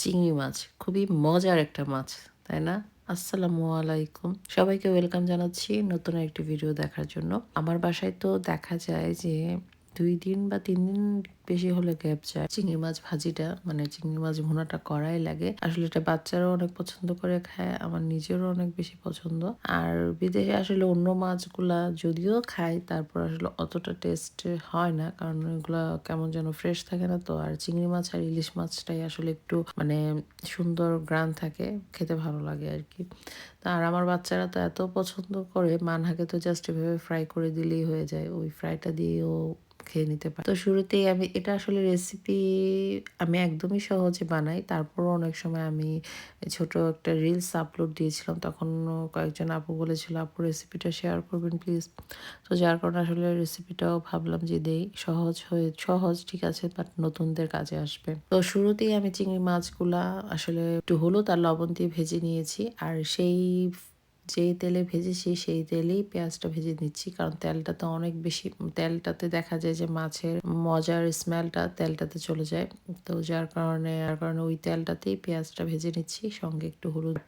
চিংড়ি মাছ। খুবই মজার একটা মাছ, তাই না? আসসালামু আলাইকুম। সবাইকে ওয়েলকাম জানাচ্ছি নতুন একটি ভিডিও দেখার জন্য। আমার বাসায় তো দেখা যায় যে দুই দিন বা তিন দিন বেশি হলে গ্যাপ যায়। চিংড়ি মাছ ভাজিটা মানে চিংড়ি মাছ ভুনাটা করাই লাগে। আসলে এটা বাচ্চারাও অনেক পছন্দ করে খায়, আমার নিজেরও অনেক বেশি পছন্দ। আর বিদেশে আসলে অন্য মাছগুলা যদিও খাই তারপর আসলে অতটা টেস্ট হয় না, কারণ ওইগুলা কেমন যেন ফ্রেশ থাকে না তো। আর চিংড়ি মাছ আর ইলিশ মাছটাই আসলে একটু মানে সুন্দর গ্রান থাকে, খেতে ভালো লাগে আর কি। আর আমার বাচ্চারা তো এত পছন্দ করে, মানহাকে তো জাস্ট এভাবে ফ্রাই করে দিলেই হয়ে যায়। ওই ফ্রাইটা দিয়েও খেয়ে নিতে পারে। তো শুরুতেই আমি, এটা আসলে রেসিপি আমি একদমই সহজে বানাই। তারপরও অনেক সময় আমি ছোট একটা রিলস আপলোড দিয়েছিলাম তখন কয়েকজন আপু বলেছিল, আপু রেসিপিটা শেয়ার করবেন প্লিজ তো যার কারণে আসলে রেসিপিটাও ভাবলাম যে দেই, সহজ হয়ে, সহজ ঠিক আছে বাট নতুনদের কাজে আসবে। তো শুরুতেই আমি চিংড়ি মাছগুলা আসলে একটু হলুদ আর লবণ দিয়ে ভেজে নিয়েছি। আর সেই যেই তেলে ভেজেছি, সেই তেলেই পেঁয়াজটা ভেজে নিচ্ছি। কারণ তেলটা তো অনেক বেশি, তেলটাতে দেখা যায় যে মাছের মজার স্মেলটা তেলটাতে চলে যায়। তো যার কারণে যার কারণে ওই তেলটাতেই পেঁয়াজটা ভেজে নিচ্ছি। সঙ্গে একটু হলুদ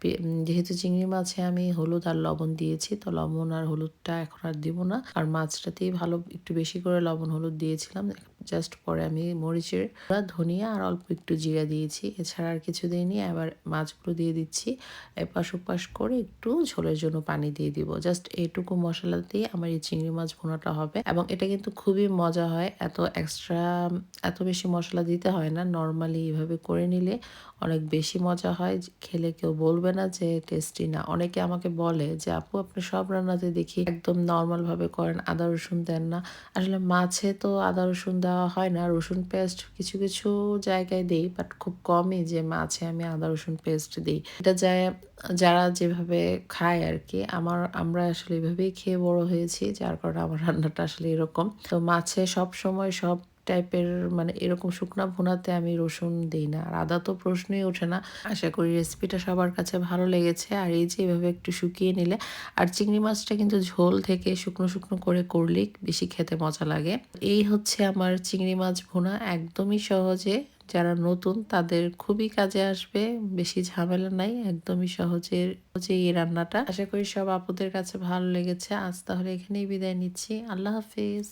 যেহেতু চিংড়ি মাছে আমি হলুদ আর লবণ দিয়েছি, তো লবণ আর হলুদটা এখন আর দিব না। আর মাছটাতেই ভালো, একটু বেশি করে লবণ হলুদ দিয়েছিলাম। জাস্ট পরে আমি মরিচের ধনিয়া আর অল্প একটু জিরা দিয়েছি। এছাড়া আর কিছু দিইনি, এবার মাছগুলো দিয়ে দিচ্ছি। এপাশ ওপাশ করে একটু ঝোলের জন্য পানি দিয়ে দিব। জাস্ট এইটুকু মশলা দিয়ে আমার এই চিংড়ি মাছ ভুনাটা হবে। এবং এটা কিন্তু খুবই মজা হয়, এত এক্সট্রা এত বেশি মশলা দিতে হয় না। নর্মালি এইভাবে করে নিলে অনেক বেশি মজা হয়। খেলে কেউ বলবে না যে টেস্টি না। অনেকে আমাকে বলে যে, আপু, আপনি সব রান্নাতে দেখি একদম নর্মালভাবে করেন, আদা রসুন দেন না। আসলে মাছে তো আদা রসুন দেওয়া হয় না, রসুন পেস্ট কিছু কিছু জায়গায় দিই বাট খুব কমই যে মাছে আমি আদা, রসুন পেস্ট দিই। এটা যায়, যারা যেভাবে খায় আর কি আমার, আমরা আসলে এভাবেই খেয়ে বড় হয়েছি, যার কারণে আমার রান্নাটা আসলে এরকম। তো মাছে সব সময় সব টাইপের মানে এরকম শুকনা ভুনাতে আমি রসুন দিই না। আর আদা তো প্রশ্নই ওঠে না। আশা করি রেসিপিটা সবার কাছে ভালো লেগেছে। আর এই যে এভাবে একটু শুকিয়ে নিলে, আর চিংড়ি মাছটা কিন্তু ঝোল থেকে শুকনো শুকনো করে করলেই বেশি খেতে মজা লাগে। এই হচ্ছে আমার চিংড়ি মাছ ভুনা। একদমই সহজে যারা নতুন তাদের খুবই কাজে আসবে, বেশি ঝামেলা নাই, একদমই সহজে হচ্ছে এই রান্নাটা। আশা করি সব আপুদের কাছে ভালো লেগেছে। আজ তাহলে এখানেই বিদায় নিচ্ছি। আল্লাহ হাফিজ।